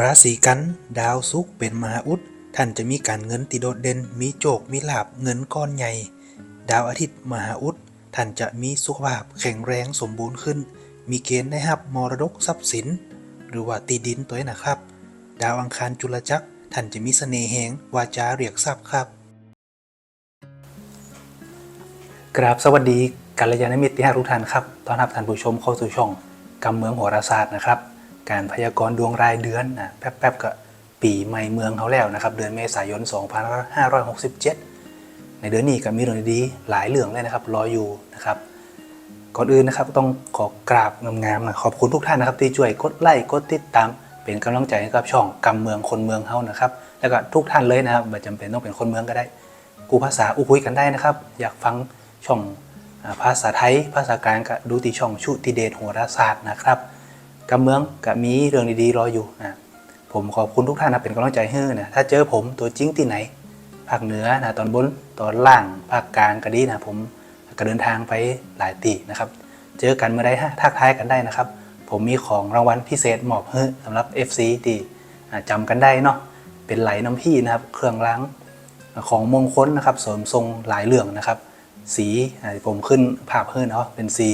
ราศีกัน ดาวศุกร์เป็นมหาอุด ท่านจะมีการเงินติโดดเด่น มีโจก มีลาบเงินก้อนใหญ่ ดาวอาทิตย์มหาอุด ท่านจะมีสุขภาพแข็งแรงสมบูรณ์ขึ้น มีเกณฑ์ได้รับมรดกทรัพย์สิน หรือว่าตีดินตัวนี้นะครับ ดาวอังคารจุลจักร ท่านจะมีเสน่ห์แหงวาจาเรียกทรัพย์ครับ กราบสวัสดีกัลยาณมิตรที่ทุกท่านครับต้อนรับท่านผู้ชมเข้าสู่ช่องกำเมืองโหราศาสตร์นะครับ การพยากรณ์ดวงรายเดือนนะแป๊บๆก็ปีใหม่เมืองเขาแล้วนะครับ เดือนเมษายน 2567 ในเดือนนี้ก็มีเรื่องดีๆหลายเรื่องเลยนะครับรออยู่นะครับ ก่อนอื่นนะครับต้องขอกราบงามๆนะขอบคุณทุกท่านนะครับที่ช่วยกดไลค์กดติดตาม เป็นกำลังใจให้กับช่องกำเมืองคนเมืองเฮานะครับ แล้วก็ทุกท่านเลยนะครับไม่จำเป็นต้องเป็นคนเมืองก็ได้ กูภาษาอุคุยกันได้นะครับ อยากฟังช่องภาษาไทย ภาษากลางก็ดูที่ช่องชุติเดชโหราศาสตร์นะครับ กำเมืองก็มีเรื่องดีๆรออยู่นะผมขอบคุณทุกท่านนะเป็นกำลังใจให้นะถ้าเจอผมตัวจริงที่ไหนภาคเหนือนะตอนบนตอนล่างภาคกลางก็ดีนะผมก็เดินทางไปหลายตีนะครับ เจอกันเมื่อใดฮะทักทายกันได้นะครับ ผมมีของรางวัลพิเศษมอบให้สำหรับ FC ที่อ่าจำกันได้เนาะเป็นไหลน้ำพี่นะครับ เครื่องล้างของมงคลนะครับเสริมทรงหลายเรื่องนะครับ สีผมขึ้นภาพเพิ่นเนาะเป็นสี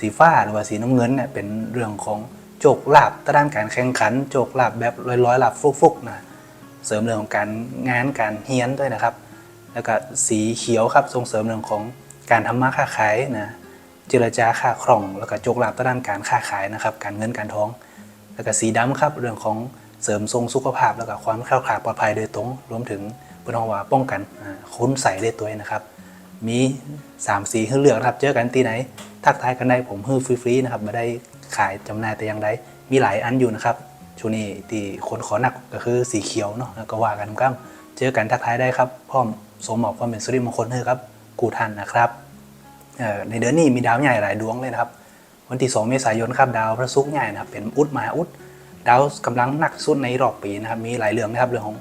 สีฟ้าหรือว่าสีน้ำเงินเนี่ยเป็นเรื่องของโจกลาบด้านการแข่งขัน โจกลาบแบบร้อยๆลาบฟุกๆนะเสริมเรื่องของการงานการเฮียนด้วยนะครับ แล้วก็สีเขียวครับส่งเสริมเรื่องของการทำมาค้าขายนะเจรจาค้าคล่องแล้วก็โจกลาบด้านการค้าขายนะครับ การเงินการท้อง แล้วก็สีดำครับเรื่องของเสริมทรงสุขภาพแล้วก็ความแคล้วคลาปลอดภัยโดยตรง รวมถึงเพื่อนว่าป้องกันคุณใส่ได้ตัวนะครับ มี3สีให้เลือกนะครับ เจอกันตีไหน ทักทายกันได้ผมฮื้อฟรีๆนะครับไม่ได้ขายจำหน่ายแต่อย่างใดมีหลายอันอยู่นะครับช่วงนี้ที่คนขอหนักก็คือสีเขียวเนาะก็ว่ากันครับเจอกันทักทายได้ครับพร้อมสมหมอบความเป็นสุริมงคลให้ครับ กูทันนะครับในเดือนนี้มีดาวใหญ่หลายดวงเลยนะครับ วันที่ 2 เมษายนครับดาวพระศุกร์ใหญ่นะครับเป็นอุดมหาอุดดาวกำลังหนักสุดในรอบปีนะครับมีหลายเรื่องนะครับเรื่องของ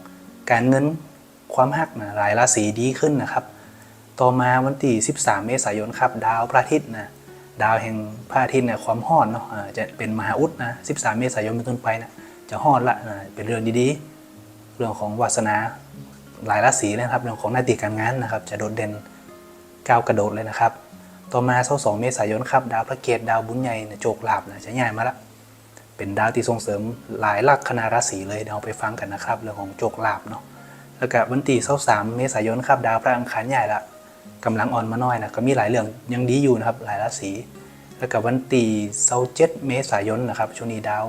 การเงินความหักนะหลายราศีดีขึ้นนะครับ ต่อมาวันที่ 13 เมษายนครับดาวพระอาทิตย์นะดาวแห่งพระอาทิตย์เนี่ยความฮ้อนเนาะจะเป็นมหาอุดนะ 13 เมษายนเป็นต้นไปนะจะฮ้อนละเป็นเรื่องดีๆ เรื่องของวาสนาหลายราศีนะครับ เรื่องของหน้าที่การงานนะครับ จะโดดเด่นก้าวกระโดดเลยนะครับ ต่อมา22เมษายนครับ ดาวพระเกตดาวบุญใหญ่นะโจกลาบนะจะย้ายมาละ เป็นดาวที่ส่งเสริมหลายลัคนาราศีเลยเดี๋ยวเราไปฟังกันนะครับ เรื่องของโจกลาบเนาะแล้วก็วันที่23เมษายนครับ ดาวพระอังคารใหญ่ละ กำลังอ่อนมาหน่อยนะก็มีหลายเรื่องยังดีอยู่นะครับหลายราศีแล้วก็วันที่27เมษายนนะครับช่วงนี้ดาว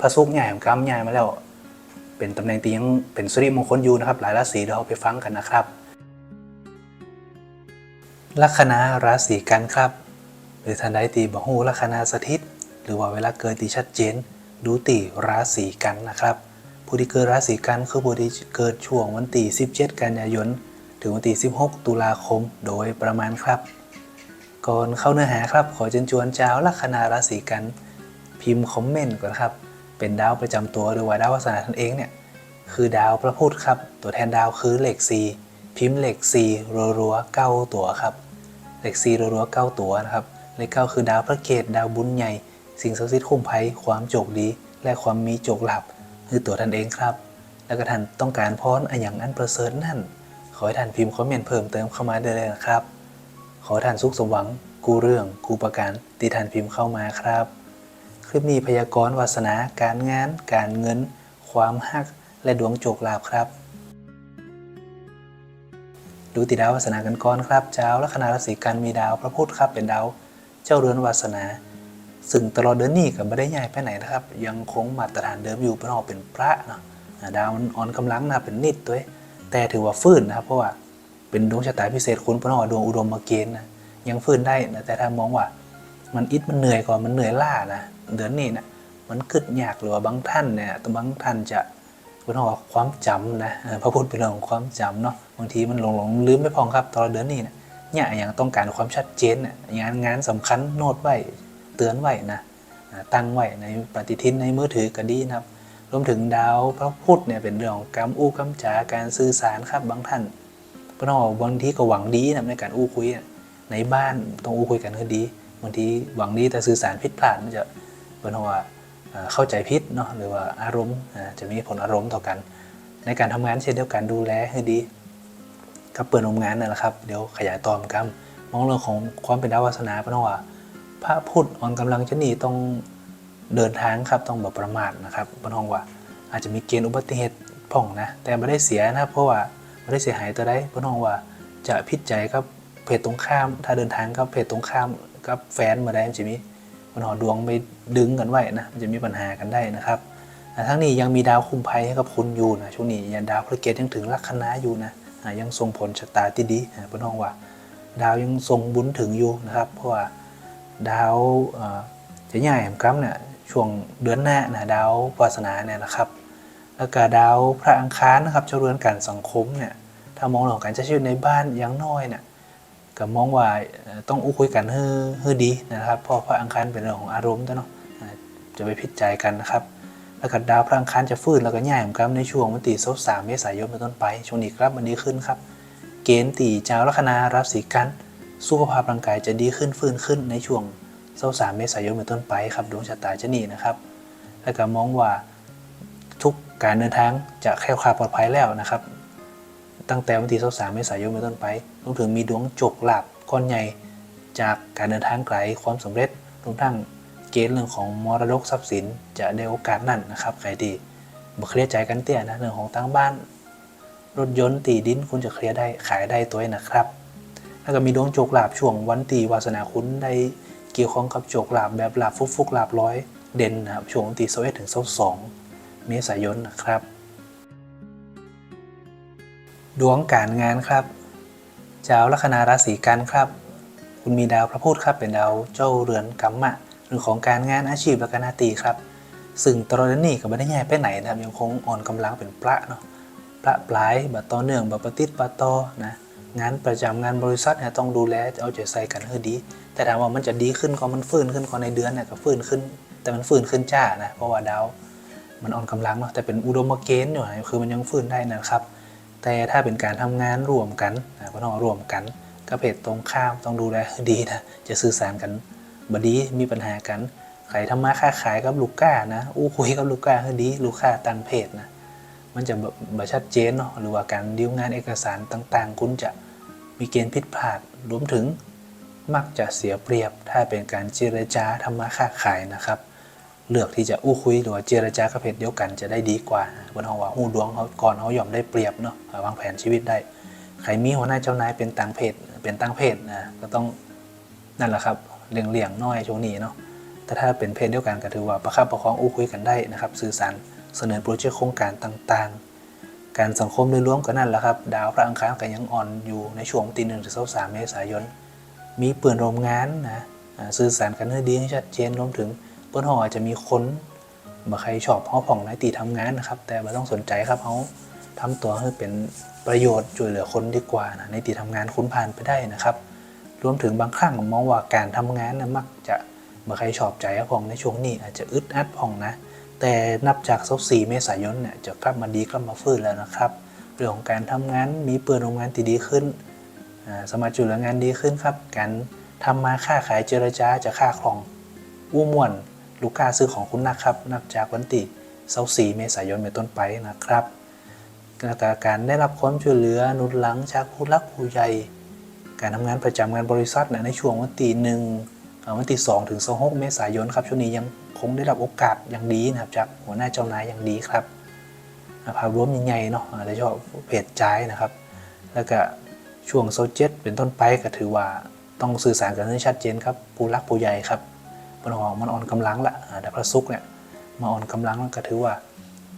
พระศุกร์ใหญ่ของกำใหญ่มาแล้ว เป็นตำแหน่งที่ยังเป็นสุริมงคลอยู่นะครับ หลายราศีเดี๋ยวเราไปฟังกันนะครับ ลัคนาราศีกันครับ หรือท่านใดตีบหูลัคนาสถิต หรือว่าเวลาเกิดที่ชัดเจน ดูตีราศีกันนะครับ ผู้ที่เกิดราศีกันคือผู้ที่เกิดช่วงวันที่17 กันยายน ถึงวันที่ 16 ตุลาคมโดยประมาณครับ ก่อนเข้าเนื้อหาครับ ขอเชิญชวนชาวลัคนาราศีกัน พิมพ์คอมเมนต์ก่อนครับ เป็นดาวประจำตัวหรือว่าดาววาสนาท่านเองเนี่ยคือดาวพระพุธครับ ตัวแทนดาวคือเหล็ก4พิมพ์เหล็ก4รัวๆเก้าตัวครับเหล็ก4รัวๆเก้าตัวนะครับเลขเก้าคือดาวพระเกตดาวบุญใหญ่ สิ่งศักดิ์สิทธิ์คุ้มภัยความโจกดี และความมีโจกหลับคือตัวท่านเองครับ แล้วก็ท่านต้องการพรออย่างอันประเสริฐนั่น ขอให้ท่านพิมพ์คอมเมนต์เพิ่มเติมเข้ามาได้เลยนะครับ ขอท่านสุขสมหวัง กูเรื่อง กูประการที่ท่านพิมพ์เข้ามาครับ คลิปนี้พยากรณ์วาสนา การงาน การเงิน ความฮัก และดวงโจกลาภครับ ดูติดาววาสนากันก่อนครับ เจ้าลัคนาราศีกันมีดาวพระพุธครับเป็นดาวเจ้าเรือนวาสนาซึ่งตลอดเดือนนี้ก็ไม่ได้ย้ายไปไหนนะครับ ยังคงมาตรฐานเดิมอยู่เป็นออกเป็นพระเนาะดาวมันอ่อนกำลังนะเป็นนิดตัวเอง แต่ถือว่าฟื้นนะครับ เพราะว่าเป็นดวงชะตาพิเศษคุณเป็นอกดวงอุดมเกณฑ์นะยังฟื้นได้นะแต่ถ้ามองว่า มันอิดมันเหนื่อยกว่ามันเหนื่อยล้านะเดือนนี้นะมันกึดยากหรือว่าบางท่านเนี่ยบางท่านจะเป็นเรื่อความจำนะพระพุทธเป็นเรื่องของความจำเนาะบางทีมันหลงหลงลืมไม่พองครับตอนเดือนนี้นะเนี่ยอย่างต้องการความชัดเจนน่ะงานงานสำคัญโน้ตไว้เตือนไว้นะตั้งไว้ในปฏิทินในมือถือก็ดีนะครับ รวมถึงดาวพระพุธเนี่ยเป็นเรื่องของการอู้คำจาการสื่อสารครับบางท่านเพราะว่าบางทีก็หวังดีนะในการอู้คุยในบ้านต้องอู้คุยกันก็ดีบางทีหวังดีแต่สื่อสารผิดพลาดมันจะเป็นว่าเอ่อเข้าใจผิดเนาะหรือว่าอารมณ์จะมีผลอารมณ์ต่อกัน ในการทำงานเช่นเดียวกันดูแลให้ดีกับเปิดโรงงานนั่นแหละครับเดี๋ยวขยายต่อมกันมองเรื่องของความเป็นดาววาสนาเพราะว่าพระพุทธอ่อนกำลังจะหนีต้อง เดินทางครับต้องแบบประมาทนะครับเพราะน้องว่า อาจจะมีเกณฑ์อุบัติเหตุพ่องนะแต่ไม่ได้เสียนะเพราะว่าไม่ได้เสียหายตัวใดเพราะน้องว่าจะพิจใจกับเพจตรงข้าม ถ้าเดินทางกับเพจตรงข้ามกับแฟนมาได้มันจะมีปัญหาดวงไปดึงกันไว้นะมันจะมีปัญหากันได้นะครับทั้งนี้ยังมีดาวคุมภัยให้กับคุณอยู่นะช่วงนี้ยังดาวพระเกตยังถึงลัคนาอยู่นะยังทรงผลชะตาที่ดีนะเพราะน้องว่า ดาวยังทรงบุญถึงอยู่นะครับ เพราะว่าดาวเอ่อจะใหญ่แหมกัมเนี่ย ช่วงเดือนหน้านะดาววาสนาเนี่ยนะครับ แล้วก็ดาวพระอังคารนะครับเจ้าเรือนการสังคมเนี่ยถ้ามองเรื่องการใช้ชีวิตในบ้านอยังน้อยเนี่ยก็มองว่าต้องอู้คุยกันให้ให้ดีนะครับเพราะพระอังคารเป็นเรื่องของอารมณ์ด้วยเนาะจะไปพิจใจกันนะครับ แล้วก็ดาวพระอังคารจะฟื้นแล้วก็ย่ายเหมือนกันในช่วงวันที่สามเมษายนเป็นต้นไป ช่วงนี้ครับมันดีขึ้นครับ เกณฑ์ตีเจ้าลัคนาราศีกัน สุขภาพร่างกายจะดีขึ้นฟื้นขึ้นในช่วง เสาสามเมษายนเป็นต้นไปครับดวงชะตาจะนี่นะครับ แล้วก็มองว่าทุกการเดินทางจะแคล้วคลาดปลอดภัยแล้วนะครับ ตั้งแต่วันที่23เมษายนเป็นต้นไปรวมถึงมีดวงจกหลับก้อนใหญ่จากการเดินทางไกลความสำเร็จรวมทั้งเกณฑ์เรื่องของมรดกทรัพย์สินจะได้โอกาสนั่นนะครับใครดีบ่เคลียร์ใจกันเตี้ยนะเรื่องของตั้งบ้าน รถยนต์ตีดินคุณจะเคลียร์ได้ขายได้ตัวเองนะครับ แล้วก็มีดวงโจกหลาบช่วงวันตีวาสนาคุณได้ กี่ยวข้องกับโจกหลาบแบบลาบฟุกฟุกๆลาบร้อยเด่นนะครับช่วงตีโซเอถึงโซสองเมษายนนะครับ ดวงการงานครับเจ้าลัคนาราศีกันครับ คุณมีดาวพระพุธครับเป็นดาวเจ้าเรือนกัมมะเรื่องของการงานอาชีพและก็หนาตีครับ ซึ่งตอนนี้ก็ไม่ได้แย่ไปไหนนะครับยังคงอ่อนกำลังเป็นพระเนาะพระปลายบัตต่อเนื่องบัตปฏิดบัตต่อนะ งานประจำงานบริษัทเนี่ยต้องดูแลเอาใจใส่กันให้ดี แต่ถามว่ามันจะดีขึ้นก็มันฟื้นขึ้นก็ในเดือนเนี่ยก็ฟื้นขึ้น แต่มันฟื้นขึ้นจ้านะเพราะว่าดาวมันอ่อนกำลังเนาะแต่เป็นอุดมเกณฑ์อยู่นะคือมันยังฟื้นได้นะครับ แต่ถ้าเป็นการทำงานร่วมกันนะก็ต้องร่วมกันก็เพจตรงข้ามต้องดูแลให้ดีนะจะสื่อสารกันบดีมีปัญหากันใครทำมาค้าขายกับลูกค้านะอู้คุยกับลูกค้าให้ดีลูกค้าต่างเพจนะ มันจะแบบชัดเจนเนาะหรือว่าการดีลงานเอกสารต่างๆ คุณจะมีเกณฑ์ผิดพลาดรวมถึงมักจะเสียเปรียบถ้าเป็นการเจรจาทำมาค้าขายนะครับ เลือกที่จะอู้คุยหรือว่าเจรจากับเพศเดียวกันจะได้ดีกว่าบนห้องว่าหูดวงเขาก่อนเขายอมได้เปรียบเนาะวางแผนชีวิตได้ใครมีหัวหน้าเจ้านายเป็นต่างเพศเป็นต่างเพศนะก็ต้องนั่นแหละครับเลี่ยงเลี่ยงๆน้อยช่วงนี้เนาะแต่ถ้าเป็นเพศเดียวกันก็ถือว่าประคับประคองอู้คุยกันได้นะครับ สื่อสาร เสนอโปรเจกต์โครงการต่างๆ การสังคมโดยรวมก็นั่นแหละครับ ดาวพระอังคารก็ยังอ่อนอยู่ในช่วงตีหนึ่งถึงสามเมษายน มีเปื่อนโรงงานนะสื่อสารกันให้ดีให้ชัดเจนรวมถึงเปื่อนหออาจจะมีคนบ่ใครชอบเขาผ่องในตีทำงานนะครับ แต่ไม่ต้องสนใจครับเขาทำตัวให้เป็นประโยชน์ช่วยเหลือคนดีกว่านะในตีทำงานคุณผ่านไปได้นะครับ รวมถึงบางครั้งมองว่าการทำงานนะมักจะบ่ใครชอบใจครับผ่องในช่วงนี้อาจจะอึดอัดผ่องนะ แต่นับจาก24เมษายนเนี่ยจะกลับมาดีกลับมาฟื้นแล้วนะครับ เรื่องของการทำงานมีเปิดโรงงานที่ดีขึ้นอ่าสมารถจุลงานดีขึ้นครับ การทำมาค้าขายเจรจาจะค่าครอง อู้ม่วน ลูกค้าซื้อของคุณนะครับ นับจากวันที่24เมษายนเป็นต้นไปนะครับแล้วก็การได้รับความช่วยเหลือหนุนหลังจากผู้รักผู้ใหญ่ การทำงานประจำงานบริษัทในช่วงวันที่หนึ่ง วันที่2ถึง26เมษายนครับช่วงนี้ยังคงได้รับโอกาสอย่างดีนะครับจากหัวหน้าเจ้านายอย่างดีครับอ่าภาพรวมยังไงเนาะโดยเฉพาะเพจใจนะครับ แล้วก็ช่วงโซเจ็ตเป็นต้นไปก็ถือว่าต้องสื่อสารกันให้ชัดเจนครับผู้รักผู้ใหญ่ครับมันออกมันอ่อนกำลังละแต่พระศุกเนี่ยมาอ่อนกำลังก็ถือว่า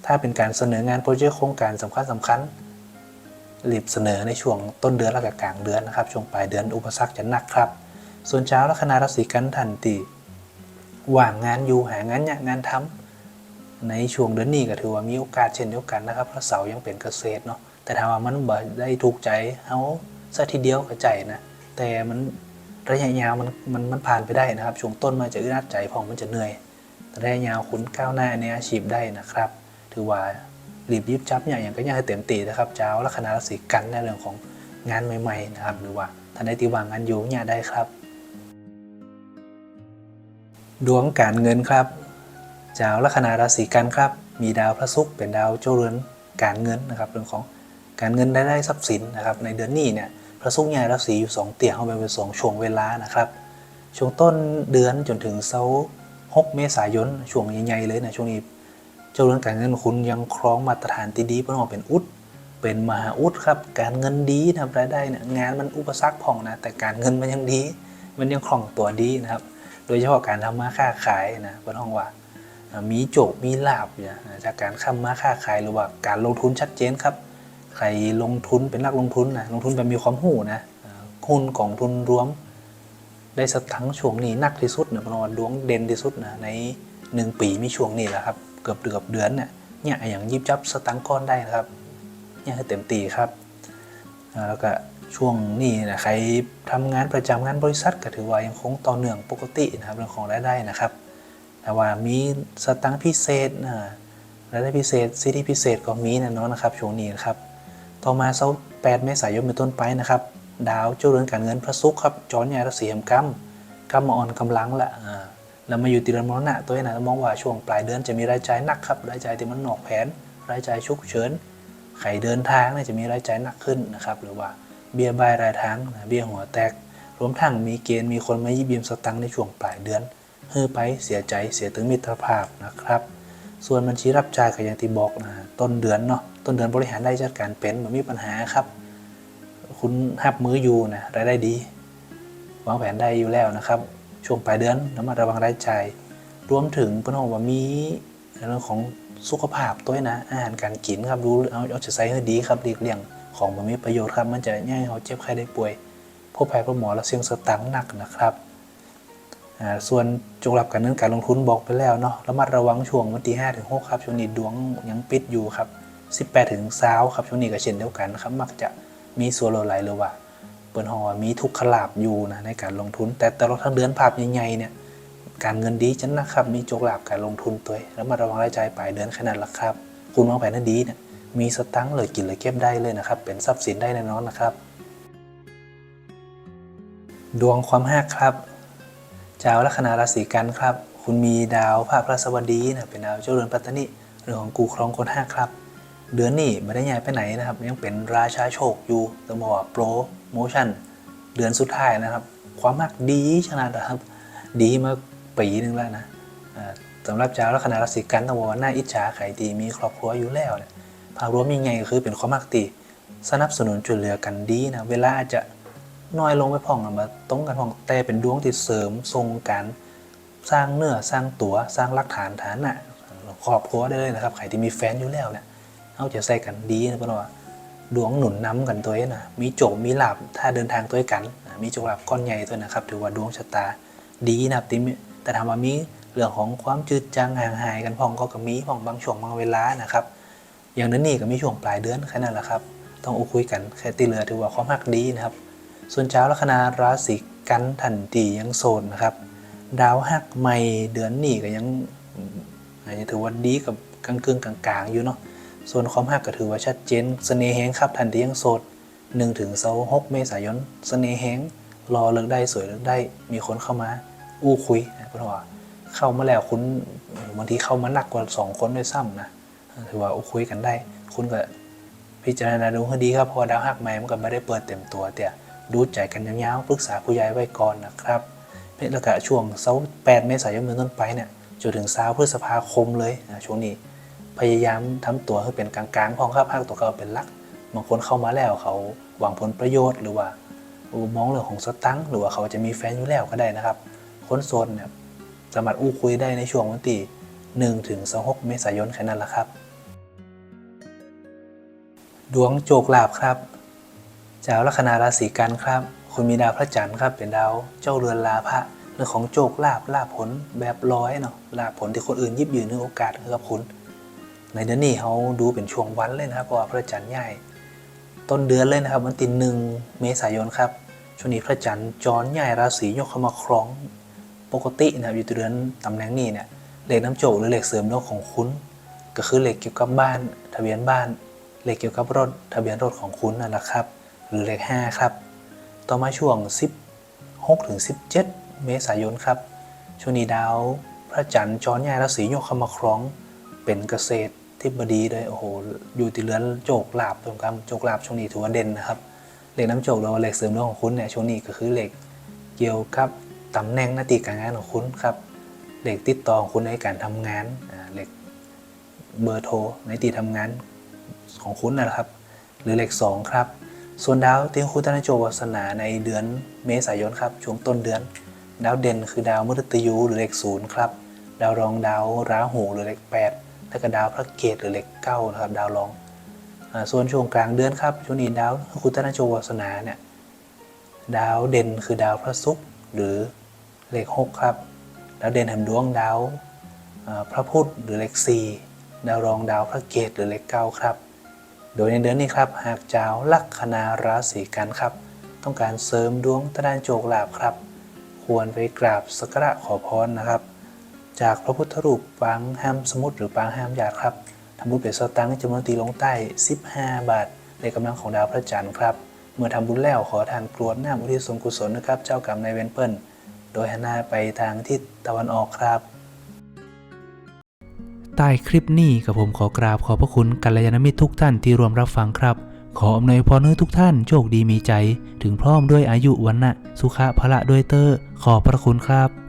ถ้าเป็นการเสนองานโปรเจกต์โครงการสำคัญสำคัญรีบเสนอในช่วงต้นเดือนและก็กลางเดือนนะครับช่วงปลายเดือนอุปสรรคจะหนักครับ ส่วนเช้าละคณะราศีกันทันตีว่างงานอยู่หางานเนี่งานทำในช่วงเดือนนี้ก็ถือว่ามีโอกาสเช่นเดียวกันนะครับเพราะเสายังเป็นเกษตรเนาะแต่ถามว่ามันบ่ได้ถูกใจเอาซะทีเดียวก็ใจนะแต่มันระยะยาวมันมันมันผ่านไปได้นะครับ ช่วงต้นมันจะอึดอัดใจพอมันจะเหนื่อยแต่ระยะยาวคุณก้าวหน้าในอาชีพได้นะครับ ถือว่ารีบยิบจับอย่างอย่างก็ยังให้เต็มตีนะครับเจ้าละคณะราศีกันในเรื่องของงานใหม่ๆนะครับหรือว่าท่านได้ตีวางงานอยู่เนี่ยได้ครับ ดวงการเงินครับเจ้าลัคนาราศีกันครับ มีดาวพระศุกร์เป็นดาวเจ้าเรือนการเงินนะครับ เรื่องของการเงินได้ได้ทรัพย์สินนะครับ ในเดือนนี้เนี่ยพระศุกร์ย้ายราศีอยู่สองเตียงเข้าไปเป็นสองช่วงเวลานะครับ ช่วงต้นเดือนจนถึงเสาร์หกเมษายนช่วงใหญ่ๆเลยนะช่วงนี้เจ้าเรือนการเงินคุณยังครองมาตรฐานที่ดีเพราะว่าเป็นอุดเป็นมหาอุดครับ การเงินดีนะครับรายได้เนี่ยงานมันอุปสรรคผ่องนะแต่การเงินมันยังดี มันยังคล่องตัวดีนะครับ โดยเฉพาะการทำมาค้าขายนะเป็นห้องว่ามีโจกมีลาบเนี่ยจากการค้ามาค้าขายหรือว่าการลงทุนชัดเจนครับ ใครลงทุนเป็นนักลงทุนนะลงทุนแบบมีความหูนะหุ้นกองทุนรวม ได้สตังช่วงนี้นักที่สุดนะเพระว่าดวงเด่นที่สุดนะในหนึ่งปีมีช่วงนี้แหละครับเกือบเดือบเดือนเนี่ยเนี่ยอย่างยิบจับสตังก้อนได้นะครับเนี่ยให้เต็มตีครับแล้วก็ ช่วงนี้นะใครทำงานประจำงานบริษัทก็ถือว่ายังคงต่อเนื่องปกตินะครับเรื่องของรายได้นะครับแต่ว่ามีสตังค์พิเศษนะรายได้พิเศษสิทธิพิเศษก็มีน่นอนนะครับช่วงนี้นะครับต่อมาเสาร์8เมษายนเป็นต้นไปนะครับดาวเจ้าเรือนการเงินพระศุกร์ครับจอนยายราศีแห่งกรรมกรรมอ่อนกำลังละอ่าแล้วมาอยู่ติรือนมรณะตัวเองนะมองว่าช่วงปลายเดือนจะมีรายจ่ายหนักครับรายจ่ายที่มันนอกแผนรายจ่ายฉุกเฉินใครเดินทางเนี่ยจะมีรายจ่ายหนักขึ้นนะครับหรือว่า เบี้ยบายรายทางนะเบี้ยหัวแตก รวมทั้งมีเกณฑ์มีคนมายิบยืมสตังค์ในช่วงปลายเดือนเฮ้อไปเสียใจเสียถึงมิตรภาพนะครับ ส่วนบัญชีรับจ่ายก็อย่างที่บอกนะต้นเดือนเนาะต้นเดือนบริหารได้จัดการเป็นมันมีปัญหาครับ คุณหับมืออยู่นะรายได้ดีวางแผนได้อยู่แล้วนะครับ ช่วงปลายเดือนระมัดระวังรายจ่ายรวมถึงพ่อนบอกว่ามีเรื่องของสุขภาพตัวนะอาหารการกินครับรู้เอาเอาจะใส่ให้ดีครับหลีกเลี่ยง ของมันมีประโยชน์ครับ มันจะง่ายเขาเจ็บใครได้ป่วยพบแพทย์พบหมอแล้วเสี่ยงสตังค์หนักนะครับส่วนจงหลับการเงินการลงทุนบอกไปแล้วเนาะระมัดระวังช่วงวันที่5ถึง6ครับช่วงนี้ดวงยังปิดอยู่ครับ 18ถึง20ครับช่วงนี้ก็เช่นเดียวกันครับมักจะมีส่วนลดไหลหรือว่าเปิดหอมีทุกขลาบอยู่นะในการลงทุน แต่ตลอดทั้งเดือนภาพใหญ่ๆเนี่ยการเงินดีจังนะครับมีโจกลาบการลงทุนตัวเองแล้วมาระวังรายจ่ายปลายเดือนขนาดละครับ คุณวางแผนให้ดีเนี่ย มีสตังค์เลยกินเลยเก็บได้เลยนะครับ เป็นทรัพย์สินได้แน่นอนนะครับ ดวงความหักครับเจ้าลัคนาราศีกันครับ คุณมีดาวพระพระสวัสดีนะเป็นดาวเจ้าเรือนปัตตานิเรื่องของกูครองคนหักครับ เดือนนี้ไม่ได้ย้ายไปไหนนะครับ ยังเป็นราชาโชคอยู่ต้องบอกว่าโปรโมชั่นเดือนสุดท้ายนะครับ ความมากดีขนาดนะครับ ดีมาปีนึงแล้วนะสำหรับเจ้าลัคนาราศีกันต้องบอกว่าน่าอิจฉาใครดีมีครอบครัวอยู่แล้วเนี่ย ภาพรวมยังไงก็คือเป็นความมากตีสนับสนุนช่วยเหลือกันดีนะ เวลาอาจจะน้อยลงไปพ่องมาตรงกันพ่องแต่เป็นดวงที่เสริมทรงกันสร้างเนื้อสร้างตัวสร้างหลักฐานฐานะครอบครัวได้เลยนะครับใครที่มีแฟนอยู่แล้วเนี่ยเอาจะใส่กันดีนะเพราะว่าดวงหนุนน้ำกันตัวเองนะมีโจกมีหลับถ้าเดินทางตัวเองกัน มีโจกหลับก้อนใหญ่ตัวนะครับ ถือว่าดวงชะตาดีนะครับที่มีแต่ถามว่ามีเรื่องของความจืดจางห่างหายกันพองก็กับมีพองบางช่วงบางเวลานะครับ อย่างนั้นนี่ก็มีช่วงปลายเดือนแค่นั้นแหละครับ ต้องอุคุยกันแค่ตีเหลือถือว่าความหักดีนะครับ ส่วนเจ้าลัคนาราศีกันทันตียังโสดนะครับ ดาวหักใหม่เดือนนี้ก็ยังอาจจะถือว่าดีกับกลางกึ่งกลางๆอยู่เนาะ ส่วนความหักก็ถือว่าชัดเจนเสน่ห์แห้งครับทันทียังโสด1ถึง26เมษายนเสน่ห์แห้งรอเลิกได้สวยเลิกได้มีคนเข้ามา อู้คุยนะเพราะว่าเข้ามาแล้วคุณบางทีเข้ามาหนักกว่า2คนด้วยซ้ำนะ ถือว่าอูคุยกันได้ คุณก็พิจารณาดูให้ดีครับเพราะดาวหักใหม่มันก็ไม่ได้เปิดเต็มตัวแต่ดูใจกันยาวๆปรึกษาผู้ใหญ่ไว้ก่อนนะครับแล้วก็ช่วงเสาร์8เมษายนเป็นต้นไปเนี่ยจนถึงเสาร์พฤษภาคมเลยนะช่วงนี้ พยายามทำตัวให้เป็นกลางๆพองครับภาคตัวเขาเป็นลักบางคนเข้ามาแล้วเขาหวังผลประโยชน์หรือว่ามองเรื่องของสตังค์หรือว่าเขาจะมีแฟนอยู่แล้วก็ได้นะครับ คนโซนเนี่ยสามารถอู้คุยได้ในช่วงวันที่1ถึง26 เมษายนแค่นั้นแหละครับ ดวงโจกลาบครับเจ้าลัคนาราศีกันครับ คุณมีดาวพระจันทร์ครับเป็นดาวเจ้าเรือนลาภะเรื่องของโจกลาบลาภผลแบบร้อยเนาะลาภผลที่คนอื่นยิบยืนในโอกาสให้กับคุณ ในเดือนนี้เขาดูเป็นช่วงวันเลยนะครับเพราะว่าพระจันทร์ใหญ่ต้นเดือนเลยนะครับวันที่หนึ่งเมษายนครับช่วงนี้พระจันทร์จรใหญ่ราศียกเข้ามาครองปกตินะครับอยู่ที่เดือนตำแหน่งนี้เนี่ยเลขน้ำโจกหรือเลขเสริมดวงของคุณ ก็คือเลขเกี่ยวกับบ้าน ทะเบียนบ้าน เลขเกี่ยวกับรถทะเบียนรถของคุณนั่นแหละครับ หรือเลข 5 ครับ ต่อมาช่วง 16ถึง17 เมษายนครับ ช่วงนี้ดาว พระจันทร์จอนใหญ่ราศีโยกเข้ามาคล้อง เป็นเกษตรที่บดีเลยโอ้โห อยู่ติเรือนโจกลาบตรงกลางโจกลาบช่วงนี้ถือว่าเด่นนะครับเหล็กน้ำโจกหรือว่าเหล็กเสริมดวงของคุณเนี่ยช่วงนี้ก็คือเหล็กเกี่ยวกับตำแหน่งหน้าที่การงานของคุณครับเหล็กติดต่อของคุณในการทำงานเหล็กเบอร์โทรในที่ทำงาน ของคุณนะครับ หรือเล็กสองครับ ส่วนดาวที่คุณตั้งโจวาสนาในเดือนเมษายนครับช่วงต้นเดือน ดาวเด่นคือดาวมฤตยูหรือเลขศูนย์ครับดาวรองดาวราหูหรือเลขแปดแล้วก็ดาวพระเกตหรือเลขเก้านะครับดาวรองอส่วนช่วงกลางเดือนครับช่วงนี้ดาวคุณตั้งโจวาสนาเนี่ยดาวเด่นคือดาวพระศุกร์หรือเลขหกครับดาวเด่นแห่งดวงดาวพระพุธหรือเลขสี่ดาวรองดาวพระเกตหรือเลขเก้าครับ โดยในเดือนนี้ครับ หากเจ้าลัคนาราศีกันครับ ต้องการเสริมดวงตะดานโจกลาบครับ ควรไปกราบสักการะขอพรนะครับ จากพระพุทธรูปปางห้ามสมุทรหรือปางห้ามหยาดครับทำบุญเป็นสตังค์จำนวนตีลงใต้ 15 บาท ในกำลังของดาวพระจันทร์ครับ เมื่อทำบุญแล้วขอทานกรวดน้ำอุทิศส่วนกุศลนะครับ เจ้ากรรมนายเวรเปิลโดยหันหน้าไปทางทิศตะวันออกครับ ใต้คลิปนี้กับผมขอกราบขอบพระคุณกัลยาณมิตรทุกท่านที่รวมรับฟังครับ ขออำนวยพรให้ทุกท่านโชคดีมีใจ ถึงพร้อมด้วยอายุวันนะสุขะพละด้วยเตอร์ขอบพระคุณครับ